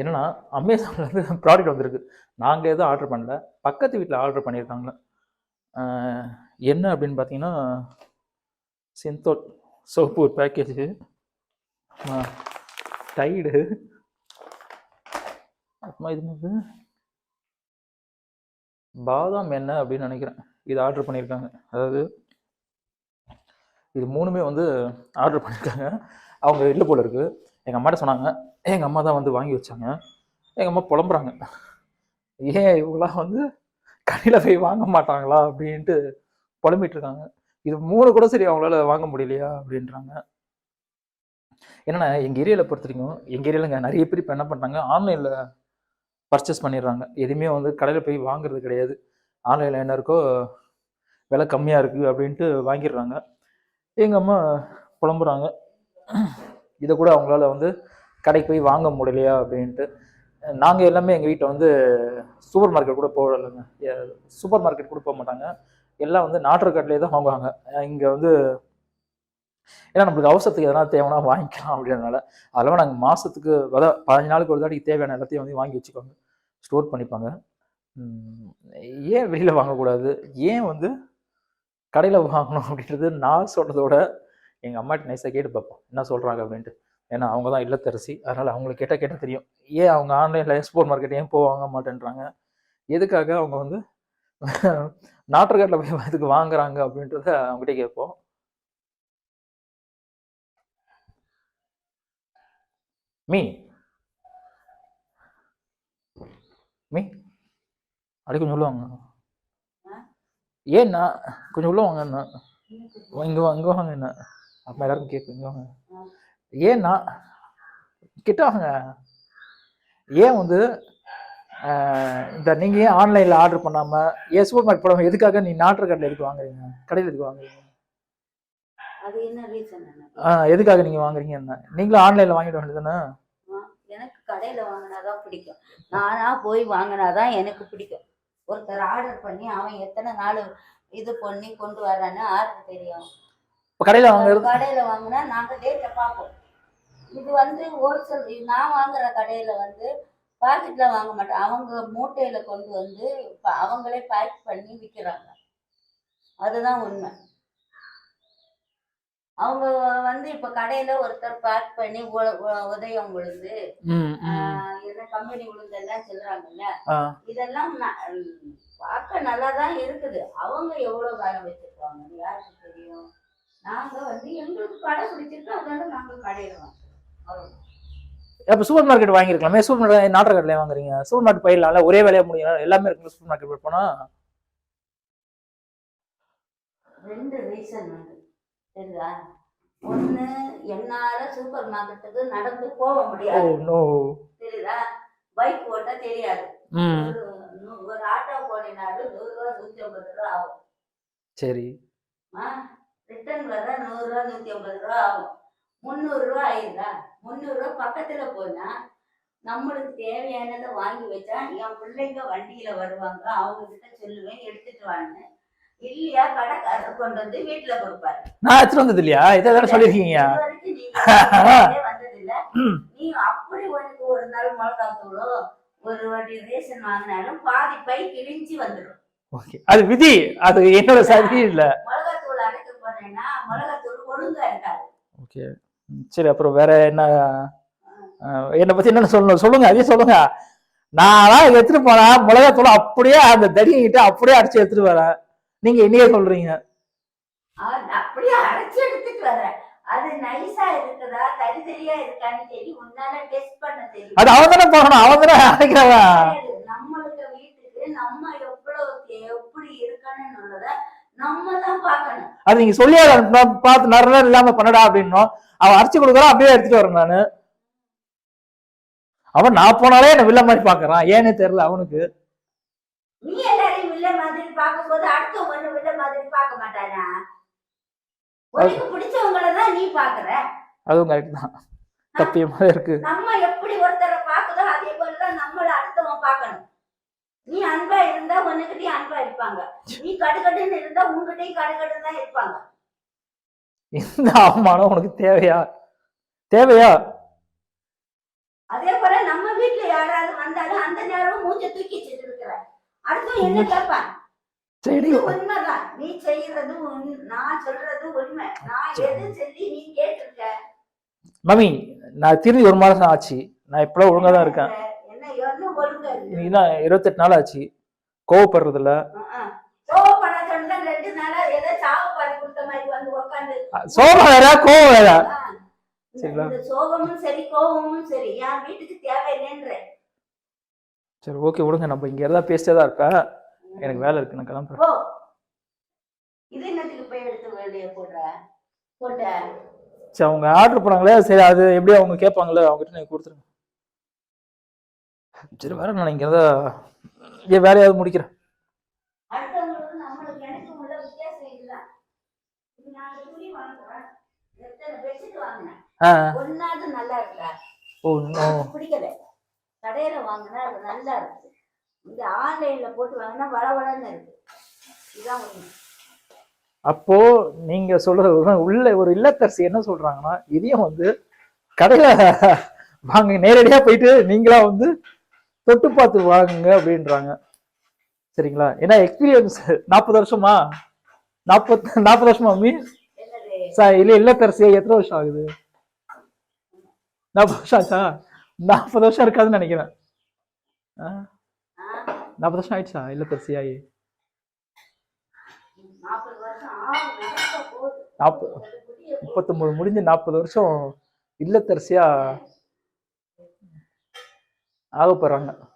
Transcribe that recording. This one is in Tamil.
என்னன்னா அமேசான்லேருந்து ப்ராடக்ட் வந்திருக்கு. நாங்கள் எதுவும் ஆர்டர் பண்ணல. பக்கத்து வீட்டில் ஆர்டர் பண்ணியிருக்காங்களே என்ன அப்படின்னு பார்த்தீங்கன்னா சிந்தோல் சோப்பு ஒரு பேக்கேஜு டைடு அப்புறமா இது வந்து பாதாம் எண்ணெய் அப்படின்னு நினைக்கிறேன். இது ஆர்டர் பண்ணியிருக்காங்க. அதாவது இது மூணுமே வந்து ஆர்டர் பண்ணியிருக்காங்க. அவங்க வீட்டில் போல இருக்குது எங்கள் அம்மாட்ட சொன்னாங்க எங்கள் அம்மா தான் வந்து வாங்கி வச்சாங்க. எங்கள் அம்மா புலம்புறாங்க. ஏன் இவங்களாம் வந்து கடையில் போய் வாங்க மாட்டாங்களா? அப்படின்ட்டு புலம்பிட்டு இருக்காங்க. இது மூணு கூட சரி அவங்களால வாங்க முடியலையா? அப்படின்றாங்க. என்னன்னா எங்கள் ஏரியாவில் பொறுத்த வரைக்கும் எங்கள் ஏரியாவில் நிறைய பேர் இப்போ என்ன பண்ணுறாங்க ஆன்லைனில் பர்ச்சேஸ் பண்ணிடுறாங்க. எதுவுமே வந்து கடையில் போய் வாங்குறது கிடையாது. ஆன்லைனில் என்ன இருக்கோ விலை கம்மியாக இருக்குது அப்படின்ட்டு வாங்கிடுறாங்க. எங்கள் அம்மா புலம்புறாங்க. இதை கூட அவங்களால வந்து கடைக்கு போய் வாங்க முடியலையா அப்படின்ட்டு. நாங்கள் எல்லாமே எங்கள் வீட்டில் வந்து சூப்பர் மார்க்கெட் கூட போகலைங்க சூப்பர் மார்க்கெட் கூட போக மாட்டாங்க. எல்லாம் வந்து நாட்டு கடையிலே தான் வாங்குவாங்க. இங்கே வந்து ஏன்னா நம்மளுக்கு அவசரத்துக்கு எதனா தேவைன்னா வாங்கிக்கலாம் அப்படின்றனால அதெல்லாம் நாங்கள் மாதத்துக்கு அதாவது பதினஞ்சு நாளுக்கு ஒரு தாட்டிக்கு தேவையான எல்லாத்தையும் வந்து வாங்கி வச்சுக்கோங்க ஸ்டோர் பண்ணிப்பாங்க. ஏன் வெளியில் வாங்கக்கூடாது? ஏன் வந்து கடையில் வாங்கணும் அப்படின்றது நான் சொல்கிறதோட எங்கள் அம்மாட்ட நைஸாக கேட்டு பார்ப்போம். என்ன சொல்கிறாங்க அப்படின்ட்டு. ஏன்னா அவங்க தான் இல்லத்தரசி. அதனால் அவங்களுக்கு கேட்டால் கேட்டால் தெரியும். ஏன் அவங்க ஆன்லைனில் சூப்பர் மார்க்கெட் ஏன் போக வாங்க மாட்டேன்றாங்க? எதுக்காக அவங்க வந்து நாட்டுக்காட்டில் போய் இதுக்கு வாங்குறாங்க அப்படின்றத அவங்ககிட்ட கேட்போம். மீ. மீ. அப்படி கொஞ்சம் உள்ள வாங்க. ஏன்னா கொஞ்சம் உள்ள வாங்க என்ன இங்கே வாங்க என்ன அப்போ இங்கே வாங்க. ஏன்னா கிட்ட வாங்க. ஏன் வந்து இந்த நீங்கள் ஏன் ஆன்லைனில் ஆர்டர் பண்ணாமல் ஏன் சூப்பர் மார்க்கெட் போடாமல் எதுக்காக நீ நாட்டு கடையில் எதுக்கு வாங்குறீங்க? கடையில் எதுக்கு வாங்குறீங்க? ஆ எதுக்காக நீங்கள் வாங்குறீங்க என்ன நீங்களும் ஆன்லைனில் வாங்கிட வேண்டியதுதானே? ஆ, எனக்கு கடையில வாங்கினாதான் பிடிக்கும். நானா போய் வாங்கினாதான் எனக்கு பிடிக்கும். ஒருத்தர் ஆர்டர் பண்ணி அவன் எத்தனை நாள் இது பண்ணி கொண்டு வர்றான்னு யாருக்கு தெரியும். இப்போ கடையில் வாங்குறது? கடையில வாங்கினா நாங்க டேட்டை பார்ப்போம். இது வந்து ஹோல்சேல் நான் வாங்குற கடையில வந்து பாக்கெட்ல வாங்க மாட்டேன். அவங்க மூட்டையில கொண்டு வந்து இப்ப அவங்களே பேக் பண்ணி விற்கிறாங்க அதுதான் உண்மை. அவங்க வந்து இப்ப கடையில ஒருத்தர் பேக் பண்ணி உதயம் ஆஹ் என்ன கம்பெனி உளுந்து எல்லாம் சொல்றாங்கல்ல? இதெல்லாம் பார்க்க நல்லா தான் இருக்குது. அவங்க எவ்வளவு காலம் வச்சிருக்காங்க யாருக்கு தெரியும்? நாங்க வந்து எங்களுக்கு கடை பிடிச்சிருக்கு அதனால நாங்க கடையில வாங்குறோம். அவ்வளவுதான். அப்போ சூப்பர் மார்க்கெட் வாங்கியிருக்கலாமே? சூப்பர் மார்க்கெட் நாட்டு கடையில் வாங்குறீங்க. சூப்பர் மார்க்கெட் போயிடலாம்ல? ஒரே வேலையா முடியும் எல்லாமே இருக்குல்ல சூப்பர் மார்க்கெட் போய் போனா? ரெண்டு ரீசன் வந்து சரிதா ஒண்ணு என்னால சூப்பர் மார்க்கெட்டுக்கு நடந்து போக முடியாது. நோ தெரியுதா பைக் ஓட்ட தெரியாது. ஒரு ஆட்டோ போனினாலும் நூறு ரூபா நூத்தி ஐம்பது ரூபா ஆகும். சரி. ரிட்டர்ன் வர நூறு ரூபா நூத்தி ஐம்பது ரூபா ஆகும். முந்நூறு ரூபா ஆயிருதா? முந்நூறு ரூபா பக்கத்துல போனா நம்மளுக்கு தேவையானதை வாங்கி வச்சா என் பிள்ளைங்க வண்டியில வருவாங்க. அவங்க கிட்ட சொல்லுவேன் எடுத்துட்டு வான்னு. இல்லையா? கடைக்காரர் கொண்டு வந்து வீட்டுல கொடுப்பாரு. நான் வந்தது இல்லையா? இதை தானே சொல்லியிருக்கீங்க. வந்ததில்ல. நீ அப்படி உனக்கு ஒரு நாள் மிளகாத்தூளோ ஒரு வாட்டி ரேஷன் வாங்கினாலும் பாதி பை கிழிஞ்சு வந்துடும் ஓகே. அது விதி. அது என்னோட சதி இல்ல மிளகாத்தூள் அரைக்க போனேன்னா மிளகாத்தூள் ஒழுங்கா இருக்காது ஓகே. சரி அப்புறம் வேற என்ன? என்னை பத்தி என்னன்னு சொல்லணும்? சொல்லுங்க அதே சொல்லுங்க. நான் எடுத்துட்டு போனா மிளகாத்தூள் அப்படியே அந்த தடிங்கிட்ட அப்படியே அடிச்சு எடுத்துட்டு வரேன். நீங்க என்னையே சொல்றீங்க. அப்படியே அரைச்சு எடுத்துட்டு வர அது நைஸா இருக்குதா? தரி தெரியா இருக்கான்னு சொல்லி உன்னால டெஸ்ட் பண்ண தெரியும். அது அவன் தானே போகணும் அவன் தானே அரைக்கிறவன். நம்மளுக்கு வீட்டுக்கு நம்ம எவ்வளவு எப்படி இருக்கணும்னு உள்ளத அது நீங்க சொல்லி பார்த்து நிறைய இல்லாம பண்ணடா அப்படின்னும் அவன் அரைச்சு கொடுக்குறான் அப்படியே எடுத்துட்டு வரேன் நானு. அவன் நான் போனாலே என்ன வில்ல மாதிரி பாக்குறான் ஏன்னு தெரியல அவனுக்கு. நீ எல்லாரையும் வில்ல மாதிரி பார்க்கும்போது அடுத்த ஒண்ணு வில்ல மாதிரி பார்க்க மாட்டானா? உனக்கு பிடிச்சவங்கள தான் நீ பாக்குற அதுவும் கரெக்ட் தான். தப்பிய மாதிரி இருக்கு. நம்ம நீ அன்பா இருந்தா உன்கிட்டயும் அன்பா இருப்பாங்க. நீ கடுகடுன்னு இருந்தா உன்கிட்டயும் கடுகடுன்னு தான் இருப்பாங்க. இந்த அவமானம் உனக்கு தேவையா? தேவையா? அதே போல நம்ம வீட்டுல யாராவது வந்தாலும் அந்த நேரம் மூஞ்ச தூக்கி இருக்கிற. அடுத்து என்ன கேட்பான் சரி உண்மைதான். நீ செய்யறது நான் சொல்றது உண்மை. நான் எது சொல்லி நீ கேட்டிருக்க? மம்மி நான் திரும்பி ஒரு மாதம் ஆச்சு. நான் இப்போலாம் ஒழுங்காக தான் இருக்கேன். தான் இருபத்தெட்டு நாள் ஆச்சு. கோவப்படுறதில்ல. கோவப்பட சொன்னா ரெண்டு நாளா ஏதோ சாவு பாரு கொடுத்த மாதிரி வந்து உட்காந்து சோகம் வேற கோவம் வேற. சரிங்களா? சோகமும் சரி கோபமும் சரி. என் வீட்டுக்கு தேவையில்லைன்ற. சரி ஓகே விடுங்க. நம்ம இங்கே தான் பேசிட்டே தான் இருப்பேன். எனக்கு வேலை இருக்கு நான் கிளம்புறேன். இது என்னத்துக்கு போய் எடுத்து வெளியே போடுற? போட்ட. சரி அவங்க ஆர்டர் பண்ணாங்களே சரி அது எப்படி அவங்க கேட்பாங்களே அவங்ககிட்ட நீங்கள் கொடுத்துருங்க. சரி வேற நான் இங்கே தான் ஏன் வேலையாவது முடிக்கிறேன் ஓ பிடிக்கல. கடையில வாங்கினா அது நல்லா இருக்கு. இந்த ஆன்லைன்ல போட்டு வாங்கினா வளவளன்னு இருக்கு. இதான் உண்மை. அப்போ நீங்க சொல்றது உள்ள ஒரு இல்லத்தரசி என்ன சொல்றாங்கன்னா இதையும் வந்து கடையில வாங்க நேரடியா போயிட்டு நீங்களா வந்து தொட்டு பார்த்து வாங்குங்க அப்படின்றாங்க. சரிங்களா? ஏன்னா எக்ஸ்பீரியன்ஸ் நாற்பது வருஷமா? நாற்பது நாற்பது வருஷமா மீ? சார் இல்லை இல்லை இல்லத்தரசியா எத்தனை வருஷம் ஆகுது? நாற்பது வருஷம் ஆச்சா? நாற்பது வருஷம் இருக்காதுன்னு நினைக்கிறேன். நாற்பது வருஷம் ஆயிடுச்சா? இல்லத்தரசியாயி நாற்பது நாற்பது முப்பத்தொம்போது முடிஞ்சு நாற்பது வருஷம் இல்லத்தரசியா Algo pero...